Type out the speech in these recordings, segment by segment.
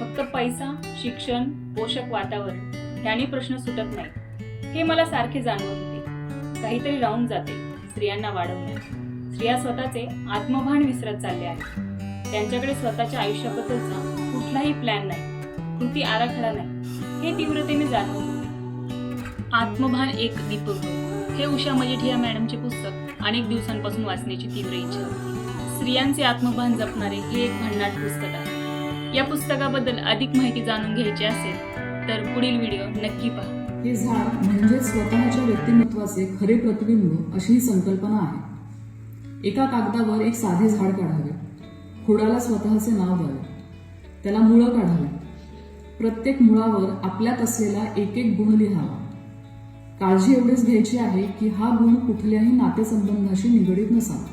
फक्त पैसा शिक्षण पोषक वातावरण ह्याने प्रश्न सुटत नाही हे मला सारखे जाणवत होते. काहीतरी राहून जाते स्त्रियांना वाढवण्यात. स्त्रिया स्वतःचे आत्मभान विसरत चालले आहेत. त्यांच्याकडे स्वतःच्या आयुष्याबद्दलचा कुठलाही प्लॅन नाही कृती आराखडा नाही. हे तीव्रतेने जाणवत होते. आत्मभान एक दीपक हे उषा मजिठिया मॅडमचे पुस्तक अनेक दिवसांपासून वाचण्याची तीव्र इच्छा होती. स्त्रियांचे आत्मभान जपणारे हे एक भन्नाट पुस्तक आहे. या पुस्तकाबद्दल अधिक माहिती जाणून घ्यायची असेल तर पुढील व्हिडिओ नक्की पहा. हे झाड म्हणजे स्वतःच्या व्यक्तिमत्वाचे खरे प्रतिबिंब अशी ही संकल्पना आहे. एका कागदावर एक साधे झाड काढावे. खोडाला स्वतःचे नाव द्यावे. त्याला मुळं काढावी. प्रत्येक मुळावर आपल्यात असलेला एक एक गुण लिहावा. काळजी एवढीच घ्यायची आहे की हा गुण कुठल्याही नातेसंबंधाशी निगडीत नसावा.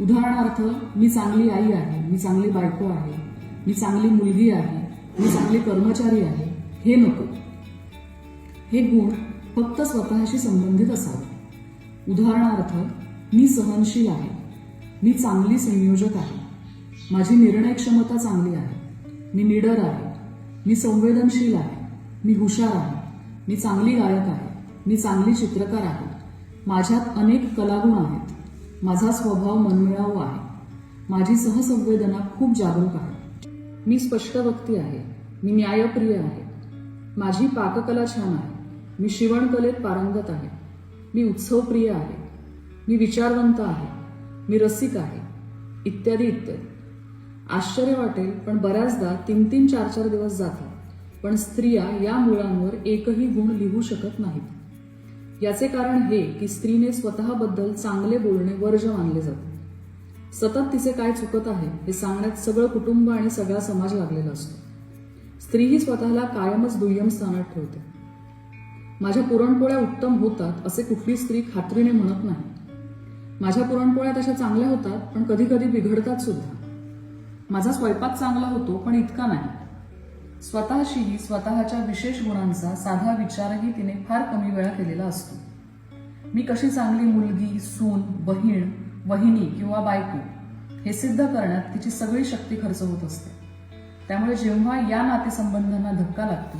उदाहरणार्थ मी चांगली आई आहे मी चांगली बायको आहे. मी चांगली मुलगी आहे मी चांगली कर्मचारी आहे हे नको. हे गुण फक्त स्वतःशी संबंधित असावे. उदाहरणार्थ मी सहनशील आहे मी चांगली संयोजक आहे माझी निर्णय क्षमता चांगली आहे मी निडर आहे मी संवेदनशील आहे मी हुशार आहे मी चांगली गायक आहे मी चांगली चित्रकार आहे. माझ्यात अनेक कलागुण आहेत माझा स्वभाव मनमिळावू आहे माझी सहसंवेदना खूप जागरूक आहे. मी स्पष्ट वक्ती आहे. मी न्यायप्रिय आहे. माझी पाककला छान आहे. मी शिवणकलेत पारंगत आहे. मी उत्सवप्रिय आहे. मी विचारवंत आहे. मी रसिक आहे. इत्यादी इत्यादी. आश्चर्य वाटेल पण बऱ्याचदा तीन तीन चार चार दिवस जातात. पण स्त्रिया या मुळांवर एकही गुण लिहू शकत नाहीत. याचे कारण हे की स्त्रीने स्वतःबद्दल चांगले बोलणे वर्ज मानले जाते. सतत तिचे काय चुकत आहे हे सांगण्यात सगळं कुटुंब आणि सगळा समाज लागलेला असतो. स्त्री ही स्वतःला कायमच दुय्यम स्थानात ठेवते. माझ्या पुरणपोळ्या उत्तम होतात असे कुठली स्त्री खात्रीने म्हणत नाही. माझ्या पुरणपोळ्या तशा चांगल्या होतात पण कधी कधी बिघडतात सुद्धा. माझा स्वयंपाक चांगला होतो पण इतका नाही. स्वतःशीही स्वतःच्या विशेष गुणांचा साधा विचारही तिने फार कमी वेळा केलेला असतो. मी कशी चांगली मुलगी सून बहीण वहिनी किंवा बायको हे सिद्ध करण्यात तिची सगळी शक्ती खर्च होत असते. त्यामुळे जेव्हा या नातेसंबंधांना धक्का लागतो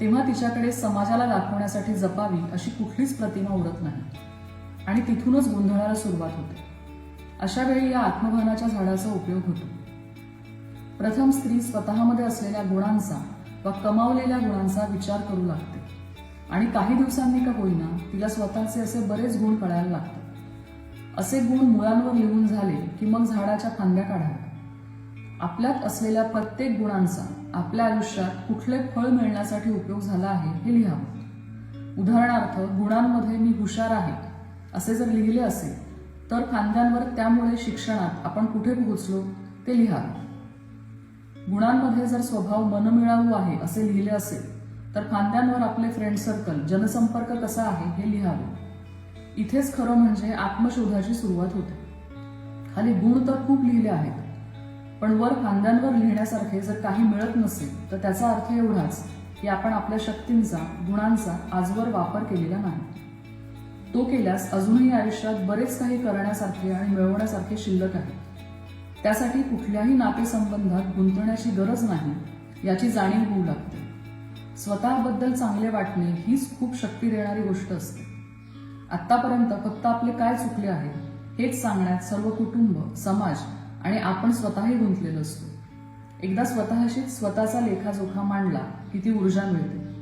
तेव्हा तिच्याकडे समाजाला दाखवण्यासाठी जपावी अशी कुठलीच प्रतिमा उरत नाही आणि तिथूनच गोंधळाला सुरुवात होते. अशा वेळी या आत्मभानाच्या झाडाचा उपयोग होतो. प्रथम स्त्री स्वतःमध्ये असलेल्या गुणांचा व कमावलेल्या गुणांचा विचार करू लागते आणि काही दिवसांनी का होईना तिला स्वतःचे असे बरेच गुण कळायला लागतात. असे गुण मुळांवर लिहून झाले की मग झाडाच्या फांद्या काढाव्या आपल्यात असलेल्या प्रत्येक गुणांचा आपल्या आयुष्यात कुठले फळ मिळण्यासाठी उपयोग झाला आहे हे लिहावं उदाहरणार्थ गुणांमध्ये मी हुशार आहे असे जर लिहिले असेल तर फांद्यांवर त्यामुळे शिक्षणात आपण कुठे पोहोचलो ते लिहावे गुणांमध्ये जर स्वभाव मनमिळावू आहे असे लिहिले असेल तर फांद्यांवर आपले फ्रेंड सर्कल जनसंपर्क कसा आहे हे लिहावे. इथेच खरं म्हणजे आत्मशोधाची सुरुवात होते. खाली गुण तर खूप लिहिले आहेत. पण वर खांद्यांवर लिहिण्यासारखे जर काही मिळत नसेल तर त्याचा अर्थ एवढाच की आपण आपल्या शक्तींचा गुणांचा आजवर वापर केलेला नाही. तो केल्यास अजूनही आयुष्यात बरेच काही करण्यासारखे आणि मिळवण्यासारखे शिल्लक आहे. त्यासाठी कुठल्याही नातेसंबंधात गुंतण्याची गरज नाही याची जाणीव होऊ लागते. स्वतःबद्दल चांगले वाटणे हीच खूप शक्ती देणारी गोष्ट असते. आतापर्यंत फक्त आपले काय चुकले आहे हेच सांगण्यात सर्व कुटुंब समाज आणि आपण स्वतःही गुंतलेलो असतो. एकदा स्वतःशीच स्वतःचा लेखाजोखा मांडला की ती ऊर्जा मिळते.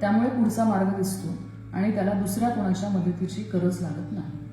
त्यामुळे पुढचा मार्ग दिसतो आणि त्याला दुसऱ्या कोणाच्या मदतीची गरज लागत नाही.